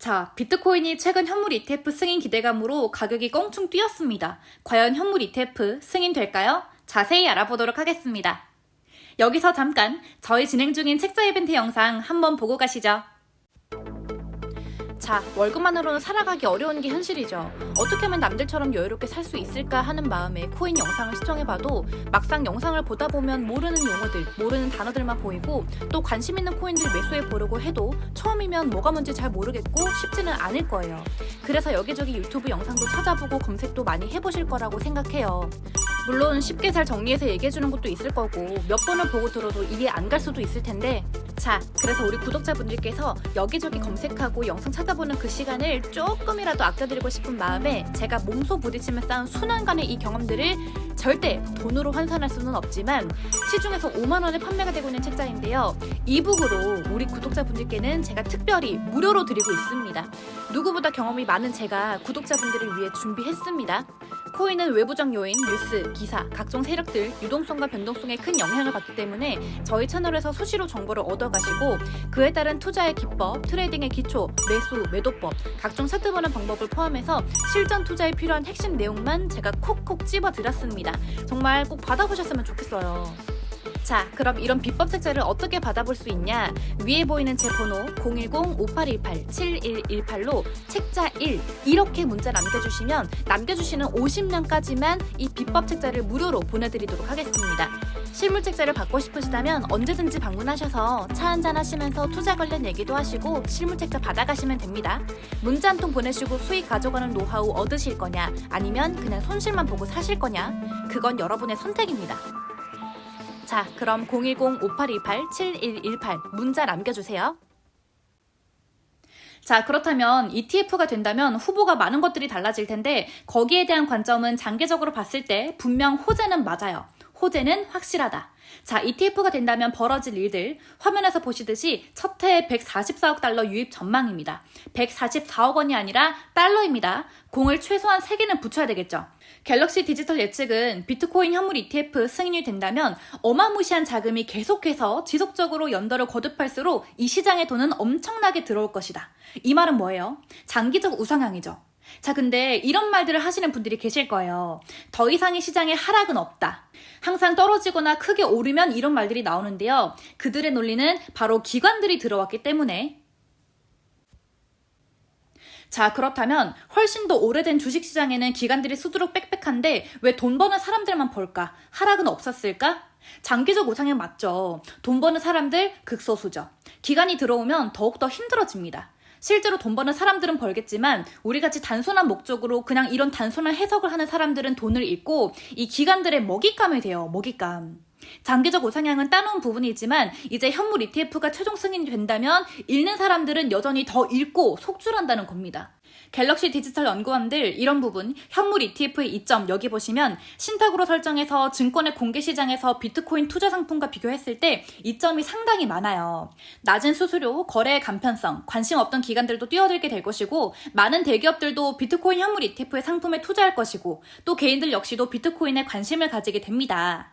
자, 비트코인이 최근 현물 ETF 승인 기대감으로 가격이 껑충 뛰었습니다. 과연 현물 ETF 승인될까요? 자세히 알아보도록 하겠습니다. 여기서 잠깐 저희 진행 중인 책자 이벤트 영상 한번 보고 가시죠. 자, 월급만으로는 살아가기 어려운 게 현실이죠. 어떻게 하면 남들처럼 여유롭게 살 수 있을까 하는 마음에 코인 영상을 시청해봐도 막상 영상을 보다 보면 모르는 용어들, 모르는 단어들만 보이고 또 관심 있는 코인들 매수해 보려고 해도 처음이면 뭐가 뭔지 잘 모르겠고 쉽지는 않을 거예요. 그래서 여기저기 유튜브 영상도 찾아보고 검색도 많이 해보실 거라고 생각해요. 물론 쉽게 잘 정리해서 얘기해주는 것도 있을 거고 몇 번을 보고 들어도 이해 안 갈 수도 있을 텐데 자 그래서 우리 구독자분들께서 여기저기 검색하고 영상 찾아보는 그 시간을 조금이라도 아껴드리고 싶은 마음에 제가 몸소 부딪히며 쌓은 수년간의 이 경험들을 절대 돈으로 환산할 수는 없지만 시중에서 5만 원에 판매가 되고 있는 책자인데요. 이북으로 우리 구독자분들께는 제가 특별히 무료로 드리고 있습니다. 누구보다 경험이 많은 제가 구독자분들을 위해 준비했습니다 코인은 외부적 요인, 뉴스, 기사, 각종 세력들, 유동성과 변동성에 큰 영향을 받기 때문에 저희 채널에서 수시로 정보를 얻어가시고 그에 따른 투자의 기법, 트레이딩의 기초, 매수, 매도법, 각종 차트보는 방법을 포함해서 실전 투자에 필요한 핵심 내용만 제가 콕콕 찝어드렸습니다. 정말 꼭 받아보셨으면 좋겠어요. 자, 그럼 이런 비법 책자를 어떻게 받아볼 수 있냐? 위에 보이는 제 번호 010-5818-7118로 책자 1 이렇게 문자 남겨주시면 남겨주시는 50명까지만 이 비법 책자를 무료로 보내드리도록 하겠습니다. 실물 책자를 받고 싶으시다면 언제든지 방문하셔서 차 한잔 하시면서 투자 관련 얘기도 하시고 실물 책자 받아가시면 됩니다. 문자 한 통 보내시고 수익 가져가는 노하우 얻으실 거냐 아니면 그냥 손실만 보고 사실 거냐 그건 여러분의 선택입니다. 자, 그럼 010-5828-7118 문자 남겨주세요. 자, 그렇다면 ETF가 된다면 후보가 많은 것들이 달라질 텐데 거기에 대한 관점은 장기적으로 봤을 때 분명 호재는 맞아요. 호재는 확실하다. 자, ETF가 된다면 벌어질 일들 화면에서 보시듯이 첫 해에 144억 달러 유입 전망입니다. 144억 원이 아니라 달러입니다. 공을 최소한 3개는 붙여야 되겠죠. 갤럭시 디지털 예측은 비트코인 현물 ETF 승인이 된다면 어마무시한 자금이 계속해서 지속적으로 연도를 거듭할수록 이 시장의 돈은 엄청나게 들어올 것이다. 이 말은 뭐예요? 장기적 우상향이죠. 자, 근데 이런 말들을 하시는 분들이 계실 거예요. 더 이상의 시장에 하락은 없다. 항상 떨어지거나 크게 오르면 이런 말들이 나오는데요. 그들의 논리는 바로 기관들이 들어왔기 때문에 자, 그렇다면 훨씬 더 오래된 주식 시장에는 기관들이 수두룩 빽빽한데 왜 돈 버는 사람들만 벌까? 하락은 없었을까? 장기적 우상향 맞죠. 돈 버는 사람들 극소수죠. 기간이 들어오면 더욱더 힘들어집니다. 실제로 돈 버는 사람들은 벌겠지만 우리 같이 단순한 목적으로 그냥 이런 단순한 해석을 하는 사람들은 돈을 잃고 이 기관들의 먹잇감이 돼요. 먹잇감. 장기적 우상향은 따놓은 부분이지만 이제 현물 ETF가 최종 승인이 된다면 잃는 사람들은 여전히 더 잃고 속출한다는 겁니다. 갤럭시 디지털 연구원들 이런 부분 현물 ETF의 이점 여기 보시면 신탁으로 설정해서 증권의 공개 시장에서 비트코인 투자 상품과 비교했을 때 이점이 상당히 많아요. 낮은 수수료, 거래의 간편성, 관심 없던 기관들도 뛰어들게 될 것이고 많은 대기업들도 비트코인 현물 ETF의 상품에 투자할 것이고 또 개인들 역시도 비트코인에 관심을 가지게 됩니다.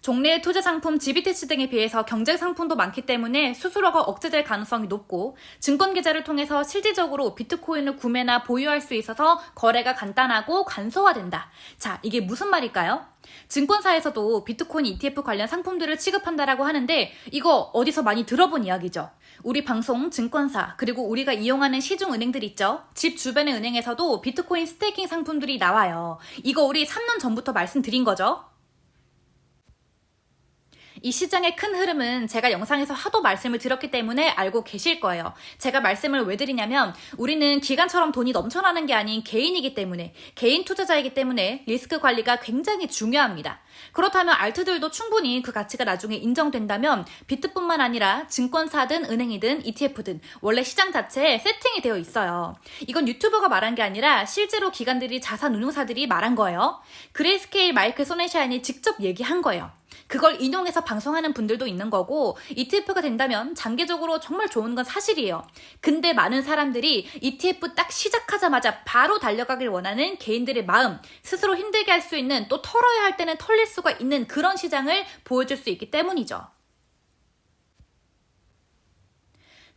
종래의 투자 상품 GBTC 등에 비해서 경쟁 상품도 많기 때문에 수수료가 억제될 가능성이 높고 증권 계좌를 통해서 실질적으로 비트코인을 구매나 보유할 수 있어서 거래가 간단하고 간소화된다. 자, 이게 무슨 말일까요? 증권사에서도 비트코인 ETF 관련 상품들을 취급한다라고 하는데 이거 어디서 많이 들어본 이야기죠. 우리 방송, 증권사, 그리고 우리가 이용하는 시중 은행들 있죠. 집 주변의 은행에서도 비트코인 스테이킹 상품들이 나와요. 이거 우리 3년 전부터 말씀드린 거죠. 이 시장의 큰 흐름은 제가 영상에서 하도 말씀을 드렸기 때문에 알고 계실 거예요. 제가 말씀을 왜 드리냐면 우리는 기관처럼 돈이 넘쳐나는 게 아닌 개인이기 때문에 개인 투자자이기 때문에 리스크 관리가 굉장히 중요합니다. 그렇다면 알트들도 충분히 그 가치가 나중에 인정된다면 비트뿐만 아니라 증권사든 은행이든 ETF든 원래 시장 자체에 세팅이 되어 있어요. 이건 유튜버가 말한 게 아니라 실제로 기관들이 자산 운용사들이 말한 거예요. 그레이스케일 마이클 소네샤인이 직접 얘기한 거예요. 그걸 인용해서 방송하는 분들도 있는 거고 ETF가 된다면 장기적으로 정말 좋은 건 사실이에요. 근데 많은 사람들이 ETF 딱 시작하자마자 바로 달려가길 원하는 개인들의 마음, 스스로 힘들게 할 수 있는 또 털어야 할 때는 털릴 수가 있는 그런 시장을 보여줄 수 있기 때문이죠.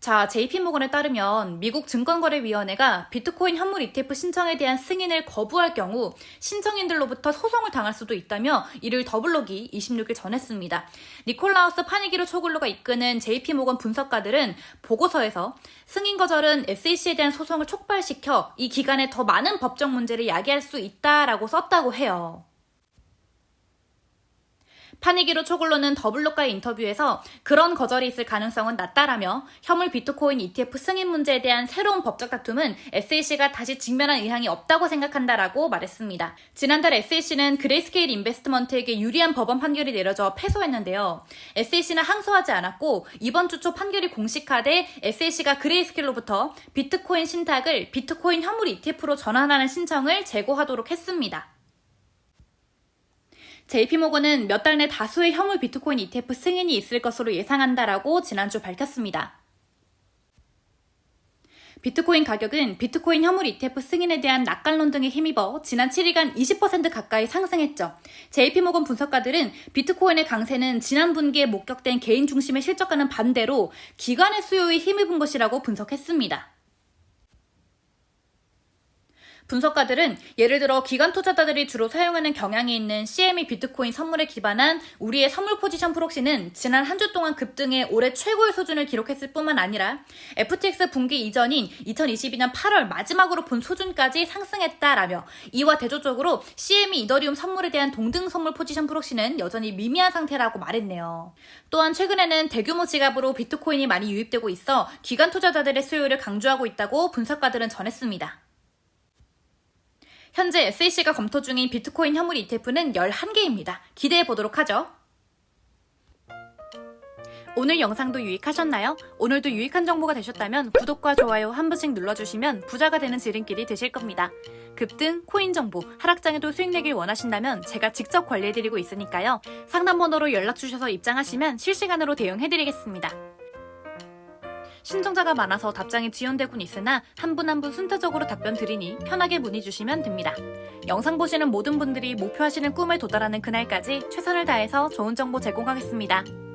자, JP모건에 따르면 미국 증권거래위원회가 비트코인 현물 ETF 신청에 대한 승인을 거부할 경우 신청인들로부터 소송을 당할 수도 있다며 이를 더블록이 26일 전했습니다. 니콜라우스 파니기로 초글로가 이끄는 JP모건 분석가들은 보고서에서 승인 거절은 SEC에 대한 소송을 촉발시켜 이 기간에 더 많은 법적 문제를 야기할 수 있다라고 썼다고 해요. 파니기로 초글로는 더블록과의 인터뷰에서 그런 거절이 있을 가능성은 낮다라며 현물 비트코인 ETF 승인 문제에 대한 새로운 법적 다툼은 SEC가 다시 직면한 의향이 없다고 생각한다라고 말했습니다. 지난달 SEC는 그레이스케일 인베스트먼트에게 유리한 법원 판결이 내려져 패소했는데요. SEC는 항소하지 않았고 이번 주 초 판결이 공식화돼 SEC가 그레이스케일로부터 비트코인 신탁을 비트코인 현물 ETF로 전환하는 신청을 제고하도록 했습니다. JP모건은 몇 달 내 다수의 현물 비트코인 ETF 승인이 있을 것으로 예상한다라고 지난주 밝혔습니다. 비트코인 가격은 비트코인 현물 ETF 승인에 대한 낙관론 등에 힘입어 지난 7일간 20% 가까이 상승했죠. JP모건 분석가들은 비트코인의 강세는 지난 분기에 목격된 개인 중심의 실적과는 반대로 기관의 수요에 힘입은 것이라고 분석했습니다. 분석가들은 예를 들어 기관 투자자들이 주로 사용하는 경향이 있는 CME 비트코인 선물에 기반한 우리의 선물 포지션 프록시는 지난 한 주 동안 급등해 올해 최고의 수준을 기록했을 뿐만 아니라 FTX 분기 이전인 2022년 8월 마지막으로 본 수준까지 상승했다라며 이와 대조적으로 CME 이더리움 선물에 대한 동등 선물 포지션 프록시는 여전히 미미한 상태라고 말했네요. 또한 최근에는 대규모 지갑으로 비트코인이 많이 유입되고 있어 기관 투자자들의 수요를 강조하고 있다고 분석가들은 전했습니다. 현재 SEC가 검토 중인 비트코인 현물 ETF는 11개입니다. 기대해 보도록 하죠. 오늘 영상도 유익하셨나요? 오늘도 유익한 정보가 되셨다면 구독과 좋아요 한 번씩 눌러주시면 부자가 되는 지름길이 되실 겁니다. 급등, 코인 정보, 하락장에도 수익 내길 원하신다면 제가 직접 관리해드리고 있으니까요. 상담 번호로 연락 주셔서 입장하시면 실시간으로 대응해드리겠습니다. 신청자가 많아서 답장이 지연되곤 있으나 한 분 한 분 순차적으로 답변 드리니 편하게 문의 주시면 됩니다. 영상 보시는 모든 분들이 목표하시는 꿈에 도달하는 그날까지 최선을 다해서 좋은 정보 제공하겠습니다.